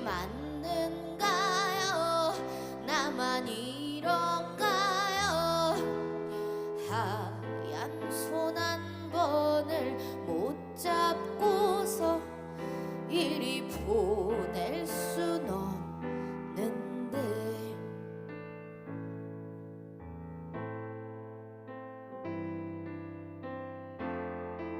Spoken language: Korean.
맞는가요? 나만 이런가요? 하얀 손 한 번을.